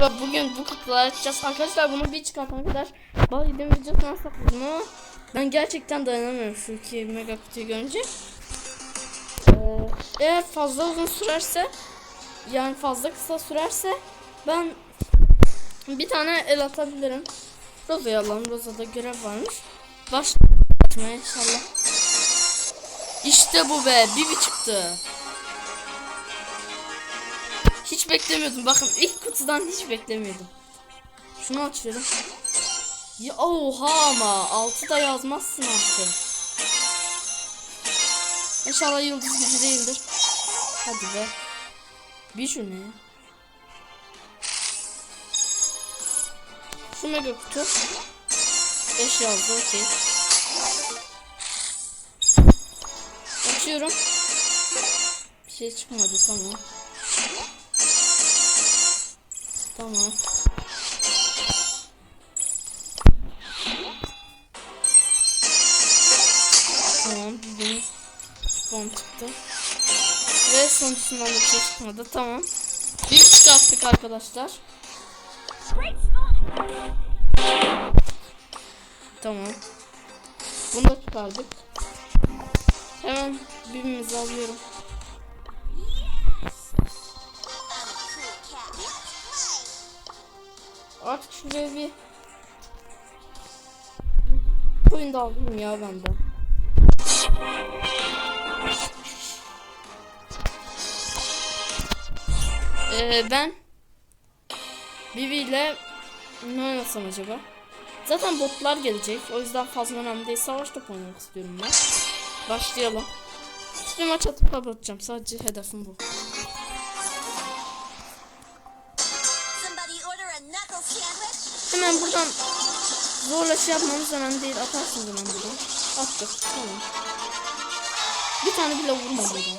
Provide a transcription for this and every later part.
Ve bugün bu kutuları açacağız. Arkadaşlar bunu bir çıkartana kadar bal yediğim videosunu sakladım ama ben gerçekten dayanamıyorum şu iki mega kutuyu görünce. Ee, eğer fazla uzun sürerse yani fazla kısa sürerse ben bir tane el atabilirim. Roza'ya alalım. Roza'da görev varmış. Başlamaya inşallah. İşte bu be. Bibi çıktı. Hiç beklemiyordum. Bakın ilk kutudan hiç beklemiyordum. Şunu açıyorum. Ya oha ama altı da yazmazsın artık. İnşallah yıldız gücü değildir. Hadi be. Bir şu ne? ya? Şu mega kutu. 5 yazdı okey. Açıyorum. Bir şey çıkmadı tamam. Tamam. Tamam bizim spam çıktı. Ve sonuncusundan da şey çıkmadı. Tamam. Bir çıkarttık arkadaşlar. Tamam. Bunu da çıkardık. Hemen birbirimizi alıyorum. Artık şuraya bir oyun da alayım ya ben de. Ee, ben Bibi ile ne oynasam acaba? Zaten botlar gelecek. O yüzden fazla önemli değil. Savaş topu oynamak istiyorum ben. Başlayalım. Bir maç atıp kapatacağım. Sadece hedefim bu. Hemen buradan zorla şey yapmamız önemli değil. Atarsın hemen buradan. Attık. Tamam. Bir tane bile vurma buradan.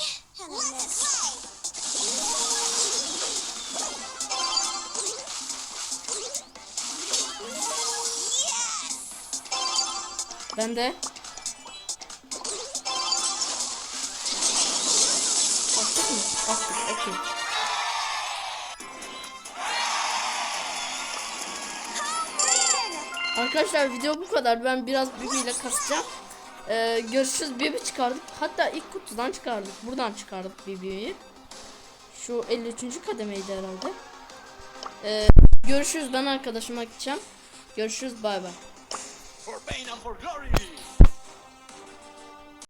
Ben de. Attık mı? Attık. Okey. Arkadaşlar video bu kadar. Ben biraz bibiyle kasacağım. Ee, görüşürüz. Bibi çıkardık. Hatta ilk kutudan çıkardık. Buradan çıkardık Bibi'yi. Şu 53. kademeydi herhalde. Ee, görüşürüz. Ben arkadaşıma gideceğim. Görüşürüz. Bay bay.